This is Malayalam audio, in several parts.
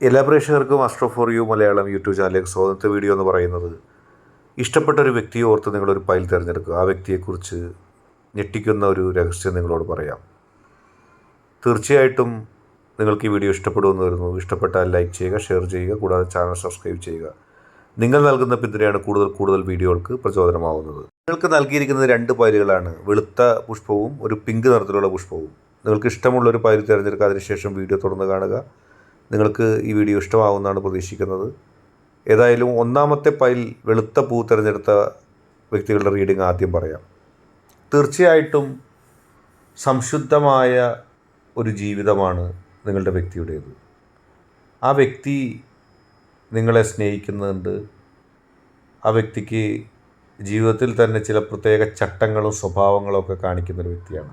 എല്ലാ പ്രേക്ഷകർക്കും astro for you Malayalam YouTube ചാനലിലേക്ക് സ്വാതന്ത്ര്യ വീഡിയോ എന്ന് പറയുന്നത് ഇഷ്ടപ്പെട്ട ഒരു വ്യക്തിയെ ഓർത്ത് നിങ്ങളൊരു പൈൽ തിരഞ്ഞെടുക്കുക. ആ വ്യക്തിയെക്കുറിച്ച് ഞെട്ടിക്കുന്ന ഒരു രഹസ്യം നിങ്ങളോട് പറയാം. തീർച്ചയായിട്ടും നിങ്ങൾക്ക് ഈ വീഡിയോ ഇഷ്ടപ്പെടുമെന്ന് വരുന്നു. ഇഷ്ടപ്പെട്ടാൽ ലൈക്ക് ചെയ്യുക ഷെയർ ചെയ്യുക കൂടാതെ ചാനൽ സബ്സ്ക്രൈബ് ചെയ്യുക. നിങ്ങൾ നൽകുന്ന പിന്തുണയാണ് കൂടുതൽ കൂടുതൽ വീഡിയോകൾക്ക് പ്രചോദനമാവുന്നത്. നിങ്ങൾക്ക് നൽകിയിരിക്കുന്നത് രണ്ട് പൈലുകളാണ് വെളുത്ത പുഷ്പവും ഒരു പിങ്ക് നിറത്തിലുള്ള പുഷ്പവും. നിങ്ങൾക്ക് ഇഷ്ടമുള്ള ഒരു പൈൽ തിരഞ്ഞെടുക്കുക. അതിനുശേഷം വീഡിയോ തുറന്ന് കാണുക. നിങ്ങൾക്ക് ഈ വീഡിയോ ഇഷ്ടമാകുമെന്നാണ് പ്രതീക്ഷിക്കുന്നത്. ഏതായാലും ഒന്നാമത്തെ പൈൽ വെളുത്ത പൂ തിരഞ്ഞെടുത്ത വ്യക്തികളുടെ റീഡിംഗ് ആദ്യം പറയാം. തീർച്ചയായിട്ടും സംശുദ്ധമായ ഒരു ജീവിതമാണ് നിങ്ങളുടെ വ്യക്തിയുടേത്. ആ വ്യക്തി നിങ്ങളെ സ്നേഹിക്കുന്നുണ്ട്. ആ വ്യക്തിക്ക് ജീവിതത്തിൽ തന്നെ ചില പ്രത്യേക ചട്ടങ്ങളും സ്വഭാവങ്ങളും ഒക്കെ കാണിക്കുന്ന ഒരു വ്യക്തിയാണ്.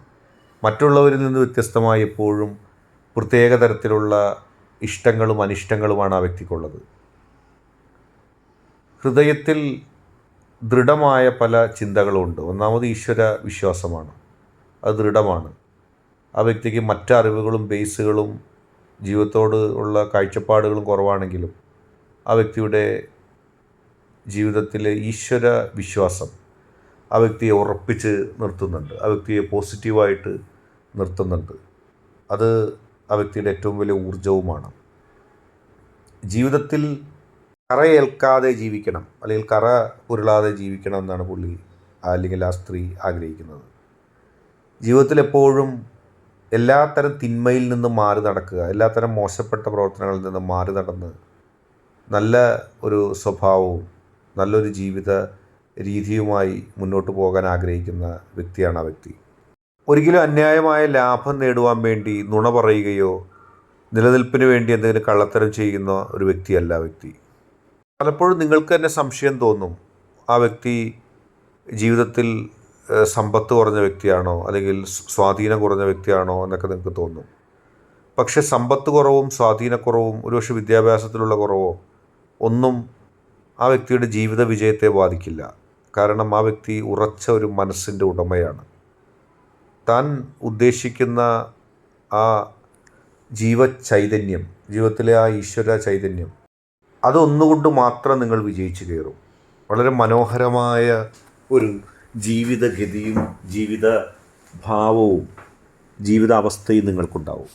മറ്റുള്ളവരിൽ നിന്ന് വ്യത്യസ്തമായി എപ്പോഴും പ്രത്യേക തരത്തിലുള്ള ഇഷ്ടങ്ങളും അനിഷ്ടങ്ങളുമാണ് ആ വ്യക്തിക്കുള്ളത്. ഹൃദയത്തിൽ ദൃഢമായ പല ചിന്തകളുമുണ്ട് ഒന്നാമത് ഈശ്വര വിശ്വാസമാണ്. അത് ദൃഢമാണ്. ആ വ്യക്തിക്ക് മറ്ററിവുകളും ബേസുകളും ജീവിതത്തോട് ഉള്ള കാഴ്ചപ്പാടുകളും കുറവാണെങ്കിലും ആ വ്യക്തിയുടെ ജീവിതത്തിലെ ഈശ്വര വിശ്വാസം ആ വ്യക്തിയെ ഉറപ്പിച്ച് നിർത്തുന്നുണ്ട്. ആ വ്യക്തിയെ പോസിറ്റീവായിട്ട് നിർത്തുന്നുണ്ട്. അത് ആ വ്യക്തിയുടെ ഏറ്റവും വലിയ ഊർജവുമാണ് ജീവിതത്തിൽ കറയേൽക്കാതെ ജീവിക്കണം അല്ലെങ്കിൽ കറ ഉരുളാതെ ജീവിക്കണം എന്നാണ് പുള്ളി അല്ലെങ്കിൽ ആ സ്ത്രീ ആഗ്രഹിക്കുന്നത്. ജീവിതത്തിൽ എപ്പോഴും എല്ലാത്തരം തിന്മയിൽ നിന്ന് മാറി നടക്കുക എല്ലാത്തരം മോശപ്പെട്ട പ്രവർത്തനങ്ങളിൽ നിന്ന് മാറി നടന്ന് നല്ല ഒരു സ്വഭാവവും നല്ലൊരു ജീവിത രീതിയുമായി മുന്നോട്ട് പോകാൻ ആഗ്രഹിക്കുന്ന വ്യക്തിയാണ് ആ വ്യക്തി. ഒരിക്കലും അന്യായമായ ലാഭം നേടുവാൻ വേണ്ടി നുണ പറയുകയോ നിലനിൽപ്പിന് വേണ്ടി എന്തെങ്കിലും കള്ളത്തരം ചെയ്യുന്ന ഒരു വ്യക്തിയല്ല വ്യക്തി. പലപ്പോഴും നിങ്ങൾക്ക് തന്നെ സംശയം തോന്നും ആ വ്യക്തി ജീവിതത്തിൽ സമ്പത്ത് കുറഞ്ഞ വ്യക്തിയാണോ അല്ലെങ്കിൽ സ്വാധീനം കുറഞ്ഞ വ്യക്തിയാണോ എന്നൊക്കെ നിങ്ങൾക്ക് തോന്നും. പക്ഷെ സമ്പത്ത് കുറവും സ്വാധീനക്കുറവും ഒരുപക്ഷെ വിദ്യാഭ്യാസത്തിലുള്ള കുറവോ ഒന്നും ആ വ്യക്തിയുടെ ജീവിത വിജയത്തെ ബാധിക്കില്ല. കാരണം ആ വ്യക്തി ഉറച്ച ഒരു മനസ്സിന്റെ ഉടമയാണ്. താൻ ഉദ്ദേശിക്കുന്ന ആ ജീവചൈതന്യം ജീവിതത്തിലെ ആ ഈശ്വര ചൈതന്യം അതൊന്നുകൊണ്ട് മാത്രം നിങ്ങൾ വിജയിച്ചു കയറും. വളരെ മനോഹരമായ ഒരു ജീവിതഗതിയും ജീവിത ഭാവവും ജീവിതാവസ്ഥയും നിങ്ങൾക്കുണ്ടാവും.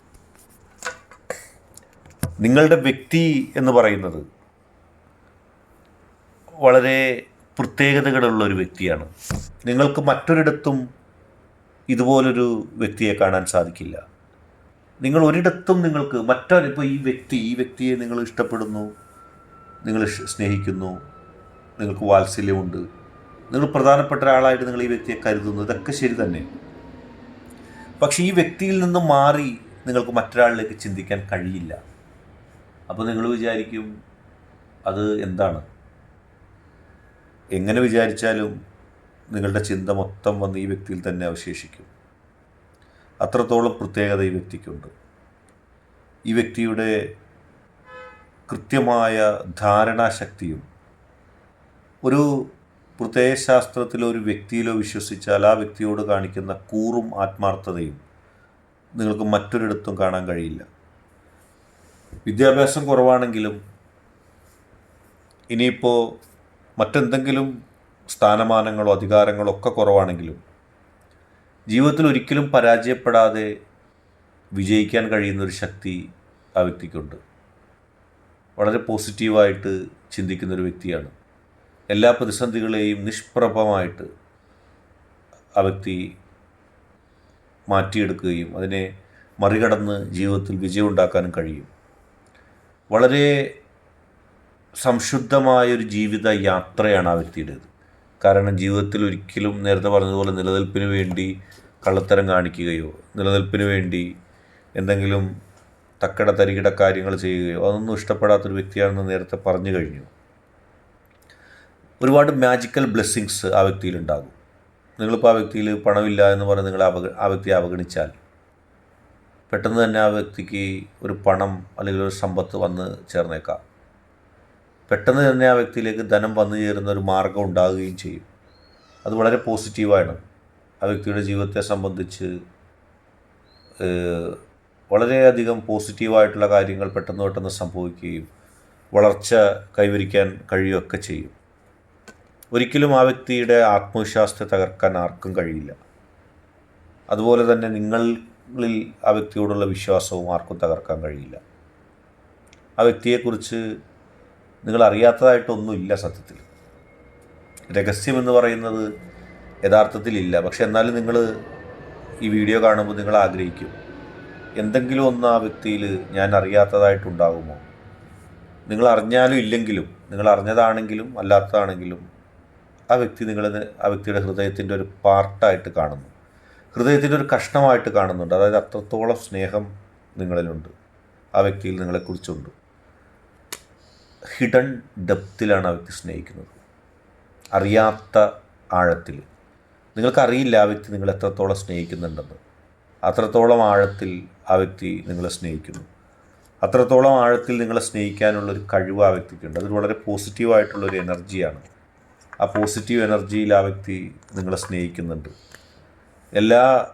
നിങ്ങളുടെ വ്യക്തി എന്ന് പറയുന്നത് വളരെ പ്രത്യേകതകളുള്ള ഒരു വ്യക്തിയാണ്. നിങ്ങൾക്ക് മറ്റൊരിടത്തും ഇതുപോലൊരു വ്യക്തിയെ കാണാൻ സാധിക്കില്ല. നിങ്ങൾ ഒരിടത്തും നിങ്ങൾക്ക് മറ്റൊരിപ്പോൾ ഈ വ്യക്തി ഈ വ്യക്തിയെ നിങ്ങൾ ഇഷ്ടപ്പെടുന്നു നിങ്ങൾ സ്നേഹിക്കുന്നു നിങ്ങൾക്ക് വാത്സല്യമുണ്ട് നിങ്ങൾ പ്രധാനപ്പെട്ട ഒരാളായിട്ട് നിങ്ങൾ ഈ വ്യക്തിയെ കരുതുന്നു ഇതൊക്കെ ശരി തന്നെ. പക്ഷേ ഈ വ്യക്തിയിൽ നിന്ന് മാറി നിങ്ങൾക്ക് മറ്റൊരാളിലേക്ക് ചിന്തിക്കാൻ കഴിയില്ല. അപ്പോൾ നിങ്ങൾ വിചാരിക്കും അത് എന്താണ്? എങ്ങനെ വിചാരിച്ചാലും നിങ്ങളുടെ ചിന്ത മൊത്തം വന്ന് ഈ വ്യക്തിയിൽ തന്നെ അവശേഷിക്കും. അത്രത്തോളം പ്രത്യേകത ഈ വ്യക്തിക്കുണ്ട്. ഈ വ്യക്തിയുടെ കൃത്യമായ ധാരണാശക്തിയും ഒരു പ്രത്യയശാസ്ത്രത്തിലോ ഒരു വ്യക്തിയിലോ വിശ്വസിച്ചാൽ ആ വ്യക്തിയോട് കാണിക്കുന്ന കൂറും ആത്മാർത്ഥതയും നിങ്ങൾക്ക് മറ്റൊരിടത്തും കാണാൻ കഴിയില്ല. വിദ്യാഭ്യാസം കുറവാണെങ്കിലും ഇനിയിപ്പോൾ മറ്റെന്തെങ്കിലും സ്ഥാനമാനങ്ങളോ അധികാരങ്ങളോ ഒക്കെ കുറവാണെങ്കിലും ജീവിതത്തിൽ ഒരിക്കലും പരാജയപ്പെടാതെ വിജയിക്കാൻ കഴിയുന്ന ഒരു ശക്തി ആ വ്യക്തിക്കുണ്ട്. വളരെ പോസിറ്റീവായിട്ട് ചിന്തിക്കുന്നൊരു വ്യക്തിയാണ്. എല്ലാ പ്രതിസന്ധികളെയും നിഷ്പ്രഭമായിട്ട് ആ വ്യക്തി മാറ്റിയെടുക്കുകയും അതിനെ മറികടന്ന് ജീവിതത്തിൽ വിജയമുണ്ടാക്കാനും കഴിയും. വളരെ സംശുദ്ധമായൊരു ജീവിത യാത്രയാണ് ആ വ്യക്തിയുടേത്. കാരണം ജീവിതത്തിൽ ഒരിക്കലും നേരത്തെ പറഞ്ഞതുപോലെ നിലനിൽപ്പിന് വേണ്ടി കള്ളത്തരം കാണിക്കുകയോ നിലനിൽപ്പിന് വേണ്ടി എന്തെങ്കിലും തക്കട തരികിട കാര്യങ്ങൾ ചെയ്യുകയോ അതൊന്നും ഇഷ്ടപ്പെടാത്തൊരു വ്യക്തിയാണെന്ന് നേരത്തെ പറഞ്ഞു കഴിഞ്ഞു. ഒരുപാട് മാജിക്കൽ ബ്ലെസ്സിങ്സ് ആ വ്യക്തിയിലുണ്ടാകും നിങ്ങളിപ്പോൾ ആ വ്യക്തിയിൽ പണമില്ല എന്ന് പറഞ്ഞ് നിങ്ങൾ അവഗ ആ വ്യക്തിയെ അവഗണിച്ചാൽ പെട്ടെന്ന് തന്നെ ആ വ്യക്തിക്ക് ഒരു പണം അല്ലെങ്കിൽ ഒരു സമ്പത്ത് വന്ന് ചേർന്നേക്കാം. പെട്ടെന്ന് തന്നെ ആ വ്യക്തിയിലേക്ക് ധനം വന്നു ചേരുന്ന ഒരു മാർഗം ഉണ്ടാകുകയും ചെയ്യും. അത് വളരെ പോസിറ്റീവാണ്. ആ വ്യക്തിയുടെ ജീവിതത്തെ സംബന്ധിച്ച് വളരെയധികം പോസിറ്റീവായിട്ടുള്ള കാര്യങ്ങൾ പെട്ടെന്ന് പെട്ടെന്ന് സംഭവിക്കുകയും വളർച്ച കൈവരിക്കാൻ കഴിയുകയൊക്കെ ചെയ്യും. ഒരിക്കലും ആ വ്യക്തിയുടെ ആത്മവിശ്വാസത്തെ തകർക്കാൻ ആർക്കും കഴിയില്ല. അതുപോലെ തന്നെ നിങ്ങളിൽ ആ വ്യക്തിയോടുള്ള വിശ്വാസവും ആർക്കും തകർക്കാൻ കഴിയില്ല. ആ വ്യക്തിയെക്കുറിച്ച് നിങ്ങൾ അറിയാത്തതായിട്ടൊന്നുമില്ല സത്യത്തിൽ. രഹസ്യമെന്ന് പറയുന്നത് യഥാർത്ഥത്തിൽ ഇല്ല പക്ഷെ എന്നാലും നിങ്ങൾ ഈ വീഡിയോ കാണുമ്പോൾ നിങ്ങൾ ആഗ്രഹിക്കും. എന്തെങ്കിലും ഒന്ന് ആ വ്യക്തിയിൽ ഞാൻ അറിയാത്തതായിട്ടുണ്ടാകുമോ നിങ്ങൾ അറിഞ്ഞാലും ഇല്ലെങ്കിലും നിങ്ങൾ അറിഞ്ഞതാണെങ്കിലും അല്ലാത്തതാണെങ്കിലും ആ വ്യക്തി നിങ്ങൾ ആ വ്യക്തിയുടെ ഹൃദയത്തിന്റെ ഒരു പാർട്ടായിട്ട് കാണുന്നു. ഹൃദയത്തിന്റെ ഒരു കഷ്ണമായിട്ട് കാണുന്നുണ്ട്. അതായത് അത്രത്തോളം സ്നേഹം നിങ്ങളിലുണ്ട്. ആ വ്യക്തിയിൽ നിങ്ങളെക്കുറിച്ചുണ്ട്. ഹിഡൻ ഡെപ്തിലാണ് ആ വ്യക്തി സ്നേഹിക്കുന്നത്. അറിയാത്ത ആഴത്തിൽ. നിങ്ങൾക്കറിയില്ല ആ വ്യക്തി നിങ്ങൾ എത്രത്തോളം സ്നേഹിക്കുന്നുണ്ടെന്ന്. അത്രത്തോളം ആഴത്തിൽ ആ വ്യക്തി നിങ്ങളെ സ്നേഹിക്കുന്നു. അത്രത്തോളം ആഴത്തിൽ നിങ്ങളെ സ്നേഹിക്കാനുള്ളൊരു കഴിവ് ആ വ്യക്തിക്കുണ്ട്. അത് വളരെ പോസിറ്റീവായിട്ടുള്ളൊരു എനർജിയാണ്. ആ പോസിറ്റീവ് എനർജിയിൽ ആ വ്യക്തി നിങ്ങളെ സ്നേഹിക്കുന്നുണ്ട്. എല്ലാ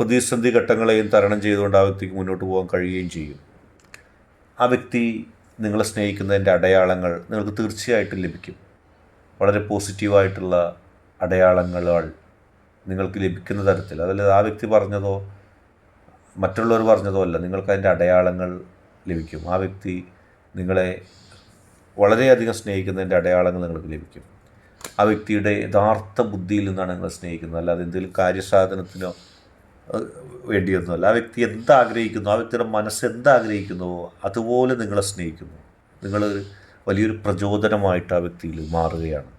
പ്രതിസന്ധി ഘട്ടങ്ങളെയും തരണം ചെയ്തുകൊണ്ട് ആ വ്യക്തിക്ക് മുന്നോട്ട് പോകാൻ കഴിയുകയും ചെയ്യും. ആ വ്യക്തി നിങ്ങളെ സ്നേഹിക്കുന്നതിന്റെ അടയാളങ്ങൾ നിങ്ങൾക്ക് തീർച്ചയായിട്ടും ലഭിക്കും. വളരെ പോസിറ്റീവായിട്ടുള്ള അടയാളങ്ങൾ നിങ്ങൾക്ക് ലഭിക്കുന്ന തരത്തിൽ. അതല്ല ആ വ്യക്തി പറഞ്ഞതോ മറ്റുള്ളവർ പറഞ്ഞതോ അല്ല നിങ്ങൾക്ക് അതിന്റെ അടയാളങ്ങൾ ലഭിക്കും. ആ വ്യക്തി നിങ്ങളെ വളരെയധികം സ്നേഹിക്കുന്നതിന്റെ അടയാളങ്ങൾ നിങ്ങൾക്ക് ലഭിക്കും. ആ വ്യക്തിയുടെ യഥാർത്ഥ ബുദ്ധിയിൽ നിന്നാണ് നിങ്ങളെ സ്നേഹിക്കുന്നത്. അല്ലാതെ എന്തെങ്കിലും കാര്യസാധനത്തിനോ വേണ്ടിയൊന്നുമല്ല. ആ വ്യക്തി എന്താഗ്രഹിക്കുന്നു ആ വ്യക്തിയുടെ മനസ്സ് എന്താഗ്രഹിക്കുന്നുവോ അതുപോലെ നിങ്ങളെ സ്നേഹിക്കുന്നു. നിങ്ങൾ വലിയൊരു പ്രചോദനമായിട്ട് ആ വ്യക്തിയിൽ മാറുകയാണ്.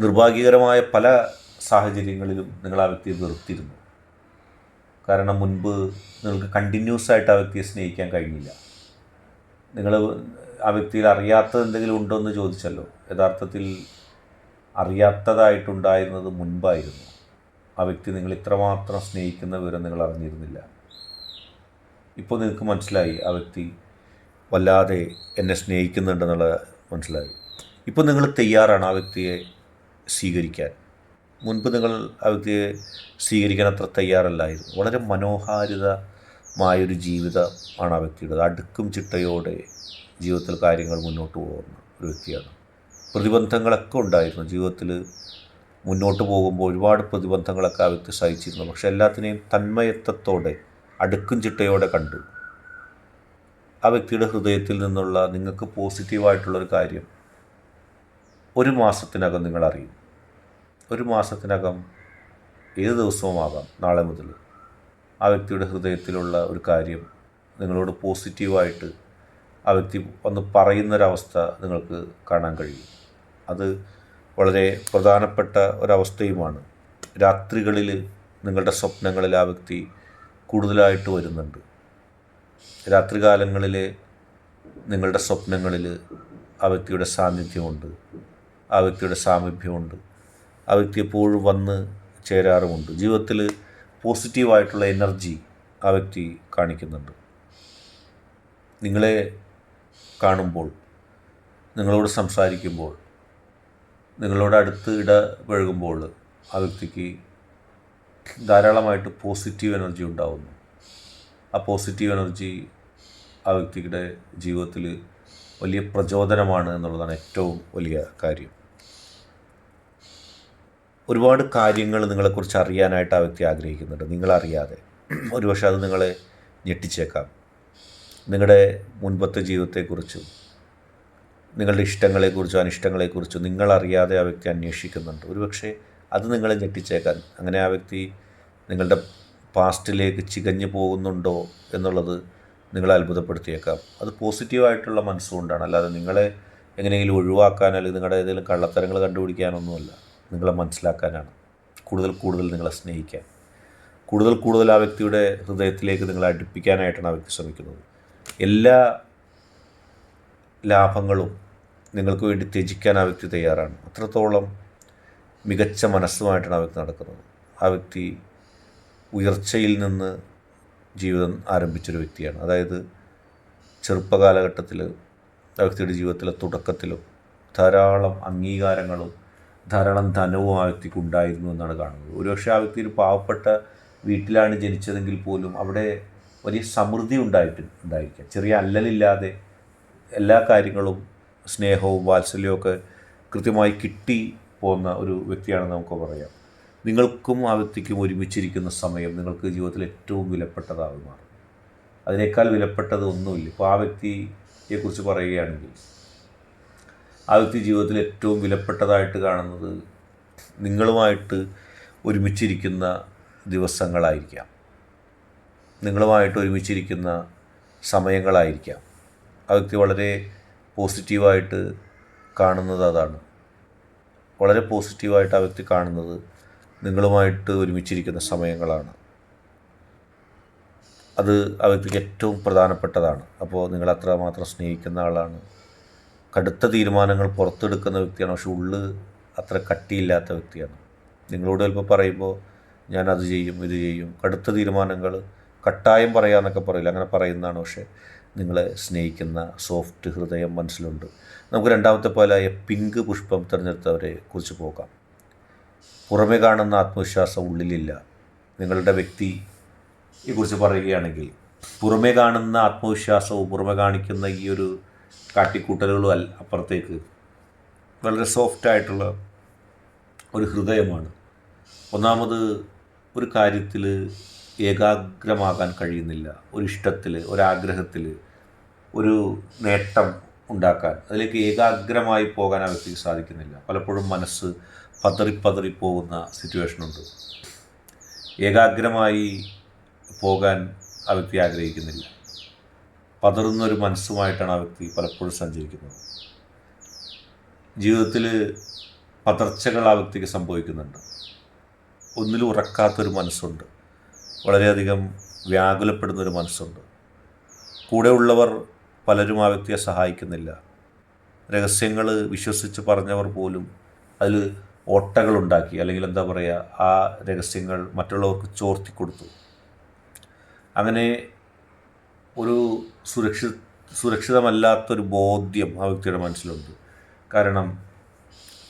നിർഭാഗ്യകരമായ പല സാഹചര്യങ്ങളിലും നിങ്ങൾ ആ വ്യക്തിയെ വെറുത്തിരുന്നു. കാരണം മുൻപ് നിങ്ങൾക്ക് കണ്ടിന്യൂസ് ആയിട്ട് ആ വ്യക്തിയെ സ്നേഹിക്കാൻ കഴിഞ്ഞില്ല. നിങ്ങൾ ആ വ്യക്തിയിൽ അറിയാത്തത് എന്തെങ്കിലും ഉണ്ടോ എന്ന് ചോദിച്ചല്ലോ. യഥാർത്ഥത്തിൽ അറിയാത്തതായിട്ടുണ്ടായിരുന്നത് മുൻപായിരുന്നു. ആ വ്യക്തി നിങ്ങൾ ഇത്രമാത്രം സ്നേഹിക്കുന്ന വിവരം നിങ്ങൾ അറിഞ്ഞിരുന്നില്ല. ഇപ്പോൾ നിങ്ങൾക്ക് മനസ്സിലായി ആ വ്യക്തി വല്ലാതെ എന്നെ സ്നേഹിക്കുന്നുണ്ടെന്നുള്ള മനസ്സിലായി. ഇപ്പോൾ നിങ്ങൾ തയ്യാറാണ് ആ വ്യക്തിയെ സ്വീകരിക്കാൻ. മുൻപ് നിങ്ങൾ ആ വ്യക്തിയെ സ്വീകരിക്കാൻ അത്ര തയ്യാറല്ലായിരുന്നു. വളരെ മനോഹാരിതമായൊരു ജീവിതമാണ് ആ വ്യക്തിയുടേത്. അടുക്കും ചിട്ടയോടെ ജീവിതത്തിൽ കാര്യങ്ങൾ മുന്നോട്ട് പോകുന്ന ഒരു വ്യക്തിയാണ്. പ്രതിബന്ധങ്ങളൊക്കെ ഉണ്ടായിരുന്നു. ജീവിതത്തിൽ മുന്നോട്ട് പോകുമ്പോൾ ഒരുപാട് പ്രതിബന്ധങ്ങളൊക്കെ ആ വ്യക്തി സഹിച്ചിരുന്നു. പക്ഷെ എല്ലാത്തിനെയും തന്മയത്വത്തോടെ അടുക്കും ചിട്ടയോടെ കണ്ടു. ആ വ്യക്തിയുടെ ഹൃദയത്തിൽ നിന്നുള്ള നിങ്ങൾക്ക് പോസിറ്റീവായിട്ടുള്ളൊരു കാര്യം ഒരു മാസത്തിനകം നിങ്ങൾ അറിയും. ഒരു മാസത്തിനകം ഏത് ദിവസവും ആകാം നാളെ മുതൽ. ആ വ്യക്തിയുടെ ഹൃദയത്തിലുള്ള ഒരു കാര്യം നിങ്ങളോട് പോസിറ്റീവായിട്ട് ആ വ്യക്തി ഒന്ന് പറയുന്നൊരവസ്ഥ നിങ്ങൾക്ക് കാണാൻ കഴിയും. അത് വളരെ പ്രധാനപ്പെട്ട ഒരവസ്ഥയുമാണ്. രാത്രികളിൽ നിങ്ങളുടെ സ്വപ്നങ്ങളിൽ ആ വ്യക്തി കൂടുതലായിട്ട് വരുന്നുണ്ട്. രാത്രികാലങ്ങളിൽ നിങ്ങളുടെ സ്വപ്നങ്ങളിൽ ആ വ്യക്തിയുടെ സാന്നിധ്യമുണ്ട്. ആ വ്യക്തിയുടെ സാമീപ്യമുണ്ട്. ആ വ്യക്തി എപ്പോഴും വന്ന് ചേരാറുമുണ്ട്. ജീവിതത്തിൽ പോസിറ്റീവായിട്ടുള്ള എനർജി ആ വ്യക്തി കാണിക്കുന്നുണ്ട്. നിങ്ങളെ കാണുമ്പോൾ നിങ്ങളോട് സംസാരിക്കുമ്പോൾ നിങ്ങളോട് അടുത്ത് ഇടപഴകുമ്പോൾ ആ വ്യക്തിക്ക് ധാരാളമായിട്ട് പോസിറ്റീവ് എനർജി ഉണ്ടാവുന്നു. ആ പോസിറ്റീവ് എനർജി ആ വ്യക്തിയുടെ ജീവിതത്തിൽ വലിയ പ്രചോദനമാണ് എന്നുള്ളതാണ് ഏറ്റവും വലിയ കാര്യം. ഒരുപാട് കാര്യങ്ങൾ നിങ്ങളെക്കുറിച്ച് അറിയാനായിട്ട് ആ വ്യക്തി ആഗ്രഹിക്കുന്നുണ്ട്. നിങ്ങളറിയാതെ. ഒരുപക്ഷെ അത് നിങ്ങളെ ഞെട്ടിച്ചേക്കാം. നിങ്ങളുടെ മുൻപത്തെ ജീവിതത്തെക്കുറിച്ചും നിങ്ങളുടെ ഇഷ്ടങ്ങളെക്കുറിച്ചും അനിഷ്ടങ്ങളെക്കുറിച്ചും നിങ്ങളറിയാതെ ആ വ്യക്തി അന്വേഷിക്കുന്നുണ്ട്. ഒരുപക്ഷെ അത് നിങ്ങളെ ഞെട്ടിച്ചേക്കാൻ അങ്ങനെ ആ വ്യക്തി നിങ്ങളുടെ പാസ്റ്റിലേക്ക് ചികഞ്ഞു പോകുന്നുണ്ടോ എന്നുള്ളത് നിങ്ങളെ അത്ഭുതപ്പെടുത്തിയേക്കാം. അത് പോസിറ്റീവായിട്ടുള്ള മനസ്സുകൊണ്ടാണ്. അല്ലാതെ നിങ്ങളെ എങ്ങനെയെങ്കിലും ഒഴിവാക്കാൻ അല്ലെങ്കിൽ നിങ്ങളുടെ ഏതെങ്കിലും കള്ളത്തരങ്ങൾ കണ്ടുപിടിക്കാനൊന്നുമല്ല. നിങ്ങളെ മനസ്സിലാക്കാനാണ്. കൂടുതൽ കൂടുതൽ നിങ്ങളെ സ്നേഹിക്കാൻ. കൂടുതൽ കൂടുതൽ ആ വ്യക്തിയുടെ ഹൃദയത്തിലേക്ക് നിങ്ങളെ അടുപ്പിക്കാനായിട്ടാണ് ആ വ്യക്തി ശ്രമിക്കുന്നത്. എല്ലാ ലാഭങ്ങളും നിങ്ങൾക്ക് വേണ്ടി ത്യജിക്കാൻ ആ വ്യക്തി തയ്യാറാണ്. അത്രത്തോളം മികച്ച മനസ്സുമായിട്ടാണ് ആ വ്യക്തി നടക്കുന്നത്. ആ വ്യക്തി ഉയർച്ചയിൽ നിന്ന് ജീവിതം ആരംഭിച്ചൊരു വ്യക്തിയാണ്. അതായത് ചെറുപ്പകാലഘട്ടത്തിൽ ആ വ്യക്തിയുടെ ജീവിതത്തിലെ തുടക്കത്തിലും ധാരാളം അംഗീകാരങ്ങളും ധാരാളം ധനവും ആ വ്യക്തിക്ക് ഉണ്ടായിരുന്നു എന്നാണ് കാണുന്നത്. ഒരുപക്ഷെ ആ വ്യക്തി ഒരു പാവപ്പെട്ട വീട്ടിലാണ് ജനിച്ചതെങ്കിൽ പോലും അവിടെ വലിയ സമൃദ്ധി ഉണ്ടായിട്ട് ഉണ്ടായിരിക്കാം. ചെറിയ അല്ലലില്ലാതെ എല്ലാ കാര്യങ്ങളും സ്നേഹവും വാത്സല്യവും കൃത്യമായി കിട്ടി പോകുന്ന ഒരു വ്യക്തിയാണെന്ന് നമുക്ക് പറയാം. നിങ്ങൾക്കും ആ വ്യക്തിക്കും ഒരുമിച്ചിരിക്കുന്ന സമയം നിങ്ങൾക്ക് ജീവിതത്തിൽ ഏറ്റവും വിലപ്പെട്ടതായി മാറും. അതിനേക്കാൾ വിലപ്പെട്ടത് ഒന്നുമില്ല. ഇപ്പോൾ ആ വ്യക്തിയെക്കുറിച്ച് പറയുകയാണെങ്കിൽ ആ വ്യക്തി ജീവിതത്തിൽ ഏറ്റവും വിലപ്പെട്ടതായിട്ട് കാണുന്നത് നിങ്ങളുമായിട്ട് ഒരുമിച്ചിരിക്കുന്ന ദിവസങ്ങളായിരിക്കാം. നിങ്ങളുമായിട്ട് ഒരുമിച്ചിരിക്കുന്ന സമയങ്ങളായിരിക്കാം. ആ വ്യക്തി വളരെ പോസിറ്റീവായിട്ട് കാണുന്നത് അതാണ്. വളരെ പോസിറ്റീവായിട്ട് ആ വ്യക്തി കാണുന്നത് നിങ്ങളുമായിട്ട് ഒരുമിച്ചിരിക്കുന്ന സമയങ്ങളാണ്. അത് ആ വ്യക്തിക്ക് ഏറ്റവും പ്രധാനപ്പെട്ടതാണ്. അപ്പോൾ നിങ്ങൾ അത്രമാത്രം സ്നേഹിക്കുന്ന ആളാണ്. കടുത്ത തീരുമാനങ്ങൾ പുറത്തെടുക്കുന്ന വ്യക്തിയാണ്. പക്ഷെ ഉള്ളിൽ അത്ര കട്ടിയില്ലാത്ത വ്യക്തിയാണ്. നിങ്ങളോട് ചിലപ്പോൾ പറയുമ്പോൾ ഞാൻ അത് ചെയ്യും ഇത് ചെയ്യും. കടുത്ത തീരുമാനങ്ങൾ കട്ടായം പറയാമെന്നൊക്കെ പറയില്ല. അങ്ങനെ പറയുന്നതാണ്. പക്ഷേ നിങ്ങളെ സ്നേഹിക്കുന്ന സോഫ്റ്റ് ഹൃദയം മനസ്സിലുണ്ട്. നമുക്ക് രണ്ടാമത്തെ പോലായ പിങ്ക് പുഷ്പം തിരഞ്ഞെടുത്തവരെ കുറിച്ച് പോകാം. പുറമെ കാണുന്ന ആത്മവിശ്വാസം ഉള്ളിലില്ല. നിങ്ങളുടെ വ്യക്തി വ്യക്തിയെക്കുറിച്ച് പറയുകയാണെങ്കിൽ പുറമെ കാണുന്ന ആത്മവിശ്വാസവും പുറമെ കാണിക്കുന്ന ഈ ഒരു കാട്ടിക്കൂട്ടലുകളും അല്ല അപ്പുറത്തേക്ക് വളരെ സോഫ്റ്റായിട്ടുള്ള ഒരു ഹൃദയമാണ്. ഒന്നാമത് ഒരു കാര്യത്തിൽ ഏകാഗ്രമാകാൻ കഴിയുന്നില്ല. ഒരു ഇഷ്ടത്തിൽ ഒരാഗ്രഹത്തിൽ ഒരു നേട്ടം ഉണ്ടാക്കാൻ. അതിലേക്ക് ഏകാഗ്രമായി പോകാൻ ആ വ്യക്തിക്ക് സാധിക്കുന്നില്ല. പലപ്പോഴും മനസ്സ് പതറി പതറി പോകുന്ന സിറ്റുവേഷനുണ്ട് ഏകാഗ്രമായി പോകാൻ ആ വ്യക്തി ആഗ്രഹിക്കുന്നില്ല. പതറുന്നൊരു മനസ്സുമായിട്ടാണ് ആ വ്യക്തി പലപ്പോഴും സഞ്ചരിക്കുന്നത്. ജീവിതത്തിൽ പതർച്ചകൾ ആ വ്യക്തിക്ക് സംഭവിക്കുന്നുണ്ട്. ഒന്നിലും ഉറക്കാത്തൊരു മനസ്സുണ്ട്. വളരെയധികം വ്യാകുലപ്പെടുന്നൊരു മനസ്സുണ്ട്. കൂടെ ഉള്ളവർ പലരും ആ വ്യക്തിയെ സഹായിക്കുന്നില്ല. രഹസ്യങ്ങൾ വിശ്വസിച്ച് പറഞ്ഞവർ പോലും അതിൽ ഓട്ടകളുണ്ടാക്കി അല്ലെങ്കിൽ എന്താ പറയുക ആ രഹസ്യങ്ങൾ മറ്റുള്ളവർക്ക് ചോർത്തി കൊടുത്തു അങ്ങനെ ഒരു സുരക്ഷി സുരക്ഷിതമല്ലാത്തൊരു ബോധ്യം ആ വ്യക്തിയുടെ മനസ്സിലുണ്ട്. കാരണം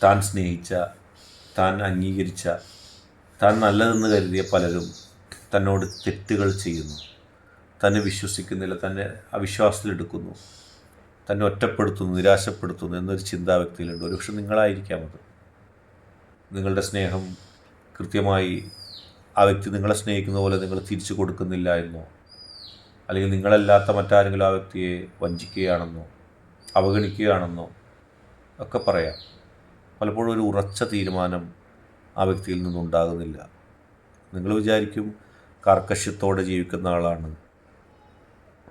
താൻ സ്നേഹിച്ച താൻ അംഗീകരിച്ച താൻ നല്ലതെന്ന് കരുതിയ പലരും തന്നോട് തെറ്റുകൾ ചെയ്യുന്നു. തന്നെ വിശ്വസിക്കുന്നില്ല തന്നെ അവിശ്വാസത്തിലെടുക്കുന്നു. തന്നെ ഒറ്റപ്പെടുത്തുന്നു നിരാശപ്പെടുത്തുന്നു എന്നൊരു ചിന്താ വ്യക്തിയിലുണ്ട് ഒരുപക്ഷെ നിങ്ങളായിരിക്കാം അത്. നിങ്ങളുടെ സ്നേഹം കൃത്യമായി ആ വ്യക്തി നിങ്ങളെ സ്നേഹിക്കുന്ന പോലെ നിങ്ങൾ തിരിച്ചു കൊടുക്കുന്നില്ല എന്നോ അല്ലെങ്കിൽ നിങ്ങളല്ലാത്ത മറ്റാരെങ്കിലും ആ വ്യക്തിയെ വഞ്ചിക്കുകയാണെന്നോ അവഗണിക്കുകയാണെന്നോ ഒക്കെ പറയാം. പലപ്പോഴും ഒരു ഉറച്ച തീരുമാനം ആ വ്യക്തിയിൽ നിന്നുണ്ടാകുന്നില്ല. നിങ്ങൾ വിചാരിക്കും കാർക്കശ്യത്തോടെ ജീവിക്കുന്ന ആളാണ്.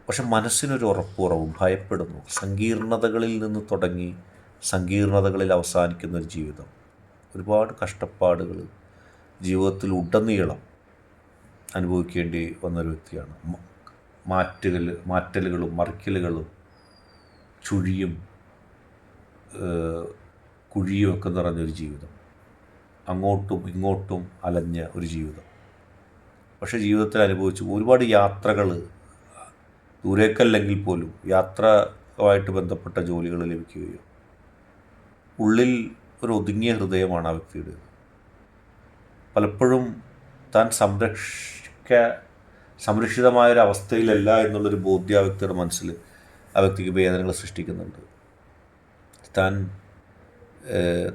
പക്ഷെ മനസ്സിനൊരു ഉറപ്പുറവും ഭയപ്പെടുന്നു. സങ്കീർണതകളിൽ നിന്ന് തുടങ്ങി സങ്കീർണതകളിൽ അവസാനിക്കുന്ന ഒരു ജീവിതം. ഒരുപാട് കഷ്ടപ്പാടുകൾ ജീവിതത്തിൽ ഉടനീളം അനുഭവിക്കേണ്ടി വന്നൊരു വ്യക്തിയാണ്. മാറ്റുകൾ മാറ്റലുകളും മറിക്കലുകളും ചുഴിയും കുഴിയും ഒക്കെ നിറഞ്ഞൊരു ജീവിതം. അങ്ങോട്ടും ഇങ്ങോട്ടും അലഞ്ഞ ഒരു ജീവിതം. പക്ഷേ ജീവിതത്തിൽ അനുഭവിച്ചു. ഒരുപാട് യാത്രകൾ ദൂരേക്കല്ലെങ്കിൽ പോലും യാത്രയുമായിട്ട് ബന്ധപ്പെട്ട ജോലികൾ ലഭിക്കുകയോ ഉള്ളിൽ ഒരു ഒതുങ്ങിയ ഹൃദയമാണ് ആ വ്യക്തിയുടെ പലപ്പോഴും താൻ സംരക്ഷിക്ക സംരക്ഷിതമായൊരു അവസ്ഥയിലല്ല എന്നുള്ളൊരു ബോധ്യം ആ വ്യക്തിയുടെ മനസ്സിൽ ആ വ്യക്തിക്ക് വേദനകൾ സൃഷ്ടിക്കുന്നുണ്ട്. താൻ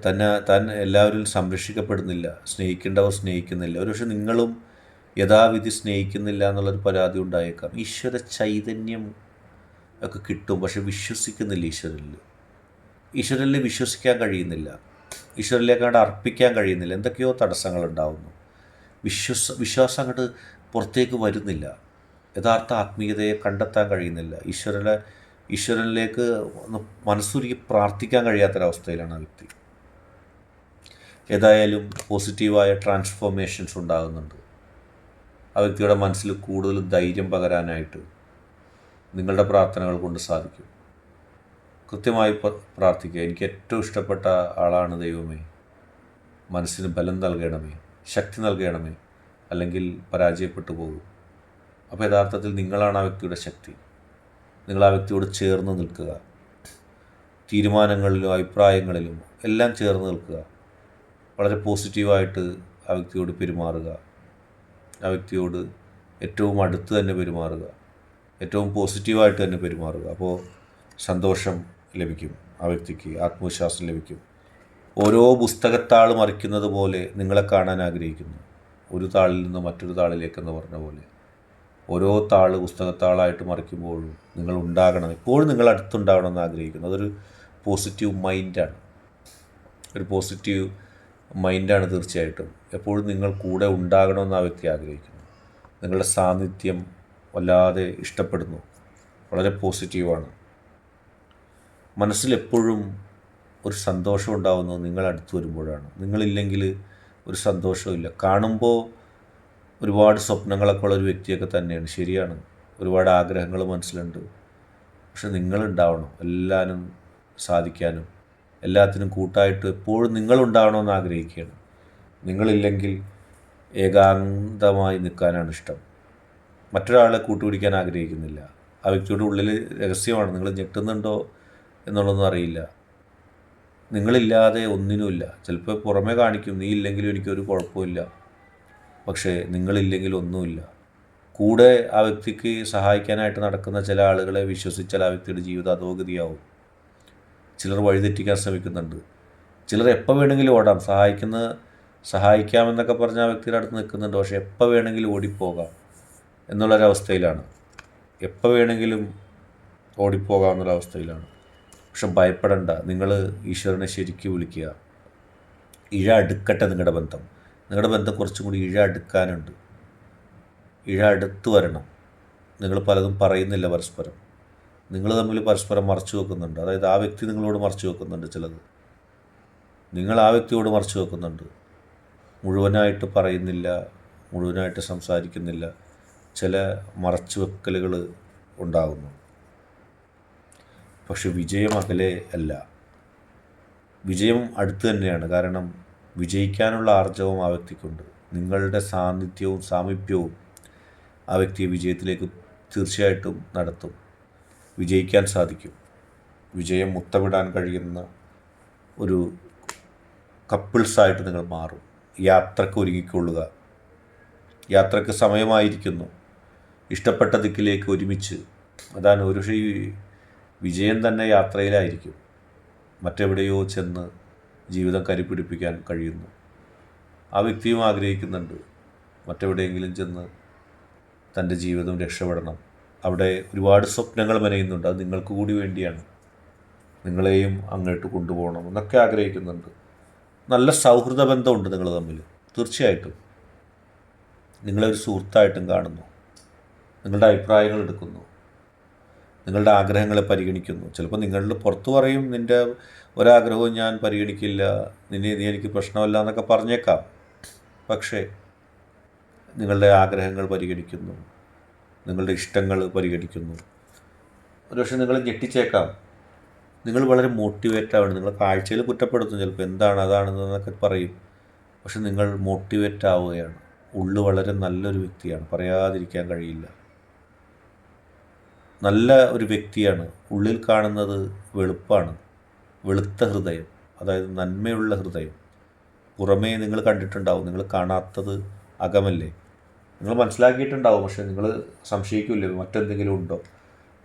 തന്നെ താൻ എല്ലാവരും സംരക്ഷിക്കപ്പെടുന്നില്ല. സ്നേഹിക്കേണ്ടവർ സ്നേഹിക്കുന്നില്ല. ഒരുപക്ഷെ നിങ്ങളും യഥാവിധി സ്നേഹിക്കുന്നില്ല എന്നുള്ളൊരു പരാതി ഉണ്ടായേക്കാം. ഈശ്വര ചൈതന്യം ഒക്കെ കിട്ടും. പക്ഷെ വിശ്വസിക്കുന്നില്ല ഈശ്വരനിൽ. ഈശ്വരനിൽ വിശ്വസിക്കാൻ കഴിയുന്നില്ല. ഈശ്വരനിലേക്ക് അങ്ങോട്ട് അർപ്പിക്കാൻ കഴിയുന്നില്ല. എന്തൊക്കെയോ തടസ്സങ്ങൾ ഉണ്ടാവുന്നു വിശ്വസ വിശ്വാസം അങ്ങോട്ട് പുറത്തേക്ക് വരുന്നില്ല. യഥാർത്ഥ ആത്മീയതയെ കണ്ടെത്താൻ കഴിയുന്നില്ല. ഈശ്വരനെ ഈശ്വരനിലേക്ക് ഒന്ന് മനസ്സുരുക്കി പ്രാർത്ഥിക്കാൻ കഴിയാത്തൊരവസ്ഥയിലാണ് ആ വ്യക്തി. ഏതായാലും പോസിറ്റീവായ ട്രാൻസ്ഫോർമേഷൻസ് ഉണ്ടാകുന്നുണ്ട്. ആ വ്യക്തിയുടെ മനസ്സിൽ കൂടുതൽ ധൈര്യം പകരാനായിട്ട് നിങ്ങളുടെ പ്രാർത്ഥനകൾ കൊണ്ട് സാധിക്കും. കൃത്യമായി പ്രാർത്ഥിക്കുക. എനിക്ക് ഏറ്റവും ഇഷ്ടപ്പെട്ട ആളാണ് ദൈവമേ. മനസ്സിന് ബലം നൽകണമേ. ശക്തി നൽകണമേ. അല്ലെങ്കിൽ പരാജയപ്പെട്ടു പോകും. അപ്പോൾ യഥാർത്ഥത്തിൽ നിങ്ങളാണ് ആ വ്യക്തിയുടെ ശക്തി. നിങ്ങൾ ആ വ്യക്തിയോട് ചേർന്ന് നിൽക്കുക. തീരുമാനങ്ങളിലും അഭിപ്രായങ്ങളിലും എല്ലാം ചേർന്ന് നിൽക്കുക. വളരെ പോസിറ്റീവായിട്ട് ആ വ്യക്തിയോട് പെരുമാറുക. ആ വ്യക്തിയോട് ഏറ്റവും അടുത്ത് തന്നെ പെരുമാറുക ഏറ്റവും പോസിറ്റീവായിട്ട് തന്നെ പെരുമാറുക. അപ്പോൾ സന്തോഷം ലഭിക്കും ആ വ്യക്തിക്ക് ആത്മവിശ്വാസം ലഭിക്കും. ഓരോ പുസ്തകത്താൾ മറിക്കുന്നത് പോലെ നിങ്ങളെ കാണാൻ ആഗ്രഹിക്കുന്നു. ഒരു താളിൽ നിന്ന് മറ്റൊരു താളിലേക്കെന്ന് പറഞ്ഞ പോലെ. ഓരോ താൾ പുസ്തകത്താളായിട്ട് മറിക്കുമ്പോഴും നിങ്ങൾ ഉണ്ടാകണം. എപ്പോഴും നിങ്ങൾ അടുത്തുണ്ടാകണം എന്ന് ആഗ്രഹിക്കുന്നു. അതൊരു പോസിറ്റീവ് മൈൻഡാണ്. ഒരു പോസിറ്റീവ് മൈൻഡാണ് തീർച്ചയായിട്ടും. എപ്പോഴും നിങ്ങൾ കൂടെ ഉണ്ടാകണമെന്ന് ആ വ്യക്തി ആഗ്രഹിക്കുന്നു. നിങ്ങളുടെ സാന്നിധ്യം വല്ലാതെ ഇഷ്ടപ്പെടുന്നു. വളരെ പോസിറ്റീവാണ്. മനസ്സിലെപ്പോഴും ഒരു സന്തോഷം ഉണ്ടാകുന്നത് നിങ്ങൾ അടുത്ത് വരുമ്പോഴാണ്. നിങ്ങളില്ലെങ്കിൽ ഒരു സന്തോഷമില്ല കാണുമ്പോൾ ഒരുപാട് സ്വപ്നങ്ങളൊക്കെ ഉള്ള ഒരു വ്യക്തിയൊക്കെ തന്നെയാണ്. ശരിയാണ്. ഒരുപാട് ആഗ്രഹങ്ങൾ മനസ്സിലുണ്ട്. പക്ഷെ നിങ്ങളുണ്ടാവണം. എല്ലാവരും സാധിക്കാനും. എല്ലാത്തിനും കൂട്ടായിട്ട് എപ്പോഴും നിങ്ങളുണ്ടാവണമെന്ന് ആഗ്രഹിക്കുകയാണ്. നിങ്ങളില്ലെങ്കിൽ ഏകാന്തമായി നിൽക്കാനാണ് ഇഷ്ടം. മറ്റൊരാളെ കൂട്ടുപിടിക്കാൻ ആഗ്രഹിക്കുന്നില്ല. ആ വ്യക്തിയുടെ ഉള്ളിൽ രഹസ്യമാണ്. നിങ്ങൾ ഞെട്ടുന്നുണ്ടോ എന്നുള്ളതൊന്നും അറിയില്ല. നിങ്ങളില്ലാതെ ഒന്നിനുമില്ല. ചിലപ്പോൾ പുറമേ കാണിക്കും. നീ ഇല്ലെങ്കിലും എനിക്കൊരു കുഴപ്പമില്ല. പക്ഷേ നിങ്ങളില്ലെങ്കിൽ ഒന്നുമില്ല. കൂടെ ആ വ്യക്തിക്ക് സഹായിക്കാനായിട്ട് നടക്കുന്ന ചില ആളുകളെ വിശ്വസിച്ചാൽ ആ വ്യക്തിയുടെ ജീവിതം അധോഗതിയാവും. ചിലർ വഴിതെറ്റിക്കാൻ ശ്രമിക്കുന്നുണ്ട്. ചിലർ എപ്പോൾ വേണമെങ്കിലും ഓടാം. സഹായിക്കുന്ന സഹായിക്കാമെന്നൊക്കെ പറഞ്ഞ ആ വ്യക്തിയുടെ അടുത്ത് നിൽക്കുന്നുണ്ട്. പക്ഷേ എപ്പോൾ വേണമെങ്കിലും ഓടിപ്പോകാം എന്നുള്ളൊരവസ്ഥയിലാണ്. എപ്പോൾ വേണമെങ്കിലും ഓടിപ്പോകാം എന്നുള്ളൊരവസ്ഥയിലാണ് പക്ഷെ ഭയപ്പെടണ്ട. നിങ്ങൾ ഈശ്വരനെ ശരിക്കും വിളിക്കുക. ഇഴ അടുക്കട്ടെ നിങ്ങളുടെ ബന്ധം. നിങ്ങളുടെ ബന്ധം കുറച്ചും കൂടി ഇഴ അടുക്കാനുണ്ട്. ഇഴ അടുത്ത് വരണം. നിങ്ങൾ പലതും പറയുന്നില്ല പരസ്പരം. നിങ്ങൾ തമ്മിൽ പരസ്പരം മറച്ചു വെക്കുന്നുണ്ട്. അതായത് ആ വ്യക്തി നിങ്ങളോട് മറച്ചു വെക്കുന്നുണ്ട് ചിലത്. നിങ്ങൾ ആ വ്യക്തിയോട് മറച്ചു വെക്കുന്നുണ്ട്. മുഴുവനായിട്ട് പറയുന്നില്ല മുഴുവനായിട്ട് സംസാരിക്കുന്നില്ല. ചില മറച്ചു വെക്കലുകൾ ഉണ്ടാകുന്നു. പക്ഷെ വിജയം അകലെ അല്ല. വിജയം അടുത്ത് തന്നെയാണ്. കാരണം വിജയിക്കാനുള്ള ആർജവം ആ വ്യക്തിക്കുണ്ട്. നിങ്ങളുടെ സാന്നിധ്യവും സാമീപ്യവും ആ വ്യക്തിയെ വിജയത്തിലേക്ക് തീർച്ചയായിട്ടും നടത്തും. വിജയിക്കാൻ സാധിക്കും. വിജയം മുത്തമിടാൻ കഴിയുന്ന ഒരു കപ്പിൾസായിട്ട് നിങ്ങൾ മാറും. യാത്രയ്ക്ക് ഒരുങ്ങിക്കൊള്ളുക യാത്രയ്ക്ക് സമയമായിരിക്കുന്നു. ഇഷ്ടപ്പെട്ട ദിക്കിലേക്ക് ഒരുമിച്ച്. അതാണ് ഒരു പക്ഷേ ഈ വിജയം തന്നെ യാത്രയിലായിരിക്കും. മറ്റെവിടെയോ ചെന്ന് ജീവിതം കരിപ്പിടിപ്പിക്കാൻ കഴിയുന്നു. ആ വ്യക്തിയും ആഗ്രഹിക്കുന്നുണ്ട്. മറ്റെവിടെയെങ്കിലും ചെന്ന് തന്റെ ജീവിതം രക്ഷപ്പെടണം. അവിടെ ഒരുപാട് സ്വപ്നങ്ങൾ മനയുന്നുണ്ട്. അത് നിങ്ങൾക്ക് കൂടി വേണ്ടിയാണ്. നിങ്ങളെയും അങ്ങോട്ട് കൊണ്ടുപോകണം എന്നൊക്കെ ആഗ്രഹിക്കുന്നുണ്ട്. നല്ല സൗഹൃദ ബന്ധമുണ്ട് നിങ്ങൾ തമ്മിൽ തീർച്ചയായിട്ടും. നിങ്ങളെ ഒരു സുഹൃത്തായിട്ടും കാണുന്നു. നിങ്ങളുടെ അഭിപ്രായങ്ങൾ എടുക്കുന്നു. നിങ്ങളുടെ ആഗ്രഹങ്ങളെ പരിഗണിക്കുന്നു. ചിലപ്പോൾ നിങ്ങളുടെ പുറത്ത് പറയും നിന്റെ ഒരാഗ്രഹവും ഞാൻ പരിഗണിക്കില്ല. നിന്നെ നീ എനിക്ക് പ്രശ്നമല്ല എന്നൊക്കെ പറഞ്ഞേക്കാം. പക്ഷേ നിങ്ങളുടെ ആഗ്രഹങ്ങൾ പരിഗണിക്കുന്നു. നിങ്ങളുടെ ഇഷ്ടങ്ങൾ പരിഗണിക്കുന്നു. ഒരുപക്ഷെ നിങ്ങൾ ഞെട്ടിച്ചേക്കാം. നിങ്ങൾ വളരെ മോട്ടിവേറ്റ് ആവണം. നിങ്ങൾ കാഴ്ചയിൽ കുറ്റപ്പെടുത്തും. ചിലപ്പോൾ എന്താണ് അതാണെന്നൊക്കെ പറയും. പക്ഷെ നിങ്ങൾ മോട്ടിവേറ്റ് ആവുകയാണ്. ഉള്ളു വളരെ നല്ലൊരു വ്യക്തിയാണ്. പറയാതിരിക്കാൻ കഴിയില്ല. നല്ല ഒരു വ്യക്തിയാണ്. ഉള്ളിൽ കാണുന്നത് വെളുപ്പാണ്. വെളുത്ത ഹൃദയം. അതായത് നന്മയുള്ള ഹൃദയം. പുറമേ നിങ്ങൾ കണ്ടിട്ടുണ്ടാവും. നിങ്ങൾ കാണാത്തത് അകമല്ലേ? നിങ്ങൾ മനസ്സിലാക്കിയിട്ടുണ്ടാവും. പക്ഷെ നിങ്ങൾ സംശയിക്കില്ലേ? മറ്റെന്തെങ്കിലും ഉണ്ടോ?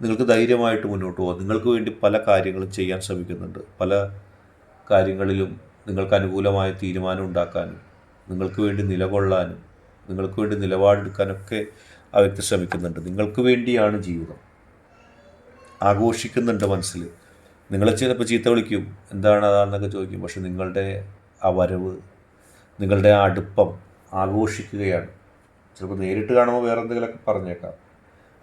നിങ്ങൾക്ക് ധൈര്യമായിട്ട് മുന്നോട്ട് പോകാം നിങ്ങൾക്ക് വേണ്ടി പല കാര്യങ്ങളും ചെയ്യാൻ ശ്രമിക്കുന്നുണ്ട്. പല കാര്യങ്ങളിലും നിങ്ങൾക്ക് അനുകൂലമായ തീരുമാനം ഉണ്ടാക്കാനും നിങ്ങൾക്ക് വേണ്ടി നിലകൊള്ളാനും നിങ്ങൾക്ക് വേണ്ടി നിലപാടെടുക്കാനൊക്കെ ആ വ്യക്തി ശ്രമിക്കുന്നുണ്ട്. നിങ്ങൾക്ക് വേണ്ടിയാണ് ജീവിതം. ആഘോഷിക്കുന്നുണ്ട് മനസ്സിൽ. നിങ്ങളെ ചിലപ്പോൾ ചീത്ത വിളിക്കും. എന്താണ് അതാണെന്നൊക്കെ ചോദിക്കും. പക്ഷെ നിങ്ങളുടെ ആ വരവ് നിങ്ങളുടെ ആ അടുപ്പം ആഘോഷിക്കുകയാണ്. ചിലപ്പോൾ നേരിട്ട് കാണുമ്പോൾ വേറെ എന്തെങ്കിലുമൊക്കെ പറഞ്ഞേക്കാം.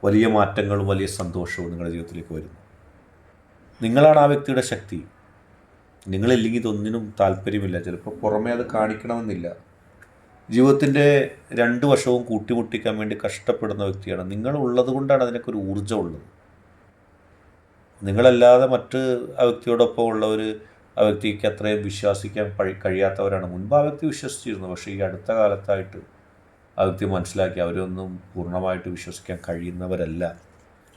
വലിയ മാറ്റങ്ങളും വലിയ സന്തോഷവും നിങ്ങളുടെ ജീവിതത്തിലേക്ക് വരുന്നു. നിങ്ങളാണ് ആ വ്യക്തിയുടെ ശക്തി. നിങ്ങളില്ലെങ്കിൽ ഇതൊന്നിനും താല്പര്യമില്ല. ചിലപ്പോൾ പുറമേ അത് കാണിക്കണമെന്നില്ല. ജീവിതത്തിന്റെ രണ്ട് വശവും കൂട്ടിമുട്ടിക്കാൻ വേണ്ടി കഷ്ടപ്പെടുന്ന വ്യക്തിയാണ്. നിങ്ങളുള്ളത് കൊണ്ടാണ് അതിനൊക്കെ ഒരു ഊർജമുള്ളത് നിങ്ങളല്ലാതെ മറ്റ് ആ വ്യക്തിയോടൊപ്പം ഉള്ളവർ ആ വ്യക്തിക്ക് അത്രയും വിശ്വസിക്കാൻ കഴിയാത്തവരാണ്. മുൻപ് ആ വ്യക്തി വിശ്വസിച്ചിരുന്നു. പക്ഷേ ഈ അടുത്ത കാലത്തായിട്ട് ആ മനസ്സിലാക്കി അവരൊന്നും പൂർണമായിട്ട് വിശ്വസിക്കാൻ കഴിയുന്നവരല്ല.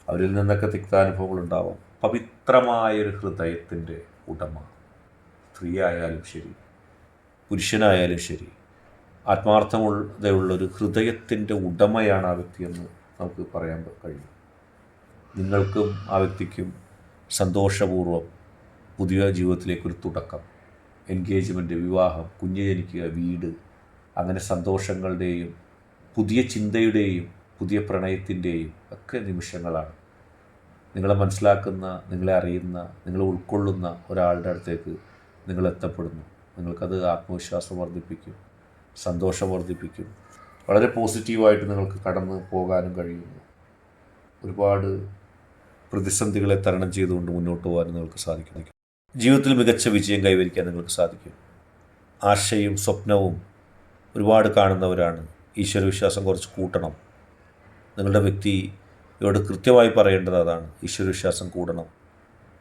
അവരിൽ നിന്നൊക്കെ തിക്താനുഭവങ്ങൾ ഉണ്ടാവാം. പവിത്രമായൊരു ഹൃദയത്തിന്റെ ഉടമ. സ്ത്രീ ആയാലും ശരി പുരുഷനായാലും ശരി ആത്മാർത്ഥമുള്ളതയുള്ളൊരു ഹൃദയത്തിന്റെ ഉടമയാണ് ആ വ്യക്തിയെന്ന് നമുക്ക് പറയാൻ കഴിയും. നിങ്ങൾക്കും ആ വ്യക്തിക്കും സന്തോഷപൂർവം പുതിയ ജീവിതത്തിലേക്കൊരു തുടക്കം. എൻഗേജ്മെന്റ് വിവാഹം കുഞ്ഞ് ജനിക്കുക വീട് അങ്ങനെ സന്തോഷങ്ങളുടെയും പുതിയ ചിന്തയുടെയും പുതിയ പ്രണയത്തിന്റെയും ഒക്കെ നിമിഷങ്ങളാണ്. നിങ്ങളെ മനസ്സിലാക്കുന്ന നിങ്ങളെ അറിയുന്ന നിങ്ങളെ ഉൾക്കൊള്ളുന്ന ഒരാളുടെ അടുത്തേക്ക് നിങ്ങൾ എത്തപ്പെടുന്നു. നിങ്ങൾക്കത് ആത്മവിശ്വാസം വർദ്ധിപ്പിക്കും സന്തോഷം വർദ്ധിപ്പിക്കും. വളരെ പോസിറ്റീവായിട്ട് നിങ്ങൾക്ക് കടന്നു പോകാനും കഴിയുന്നു. ഒരുപാട് പ്രതിസന്ധികളെ തരണം ചെയ്തുകൊണ്ട് മുന്നോട്ട് പോകാനും നിങ്ങൾക്ക് സാധിക്കും ജീവിതത്തിൽ മികച്ച വിജയം കൈവരിക്കാൻ നിങ്ങൾക്ക് സാധിക്കും. ആശയും സ്വപ്നവും ഒരുപാട് കാണുന്നവരാണ് ഈശ്വരവിശ്വാസം കുറച്ച് കൂട്ടണം. നിങ്ങളുടെ വ്യക്തി ഇവിടെ കൃത്യമായി പറയേണ്ടത് അതാണ്. ഈശ്വരവിശ്വാസം കൂടണം.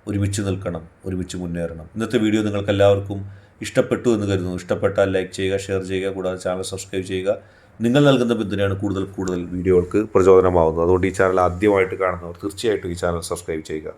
ഒരുമിച്ച് നിൽക്കണം. ഒരുമിച്ച് മുന്നേറണം. ഇന്നത്തെ വീഡിയോ നിങ്ങൾക്ക് എല്ലാവർക്കും ഇഷ്ടപ്പെട്ടു എന്ന് കരുതുന്നു. ഇഷ്ടപ്പെട്ടാൽ ലൈക്ക് ചെയ്യുക ഷെയർ ചെയ്യുക കൂടാതെ ചാനൽ സബ്സ്ക്രൈബ് ചെയ്യുക. നിങ്ങൾ നൽകുന്ന പിന്തുണയാണ് കൂടുതൽ കൂടുതൽ വീഡിയോകൾക്ക് പ്രചോദനമാവുന്നത്. അതുകൊണ്ട് ഈ ചാനൽ ആദ്യമായിട്ട് കാണുന്നവർ തീർച്ചയായിട്ടും ഈ ചാനൽ സബ്സ്ക്രൈബ് ചെയ്യുക.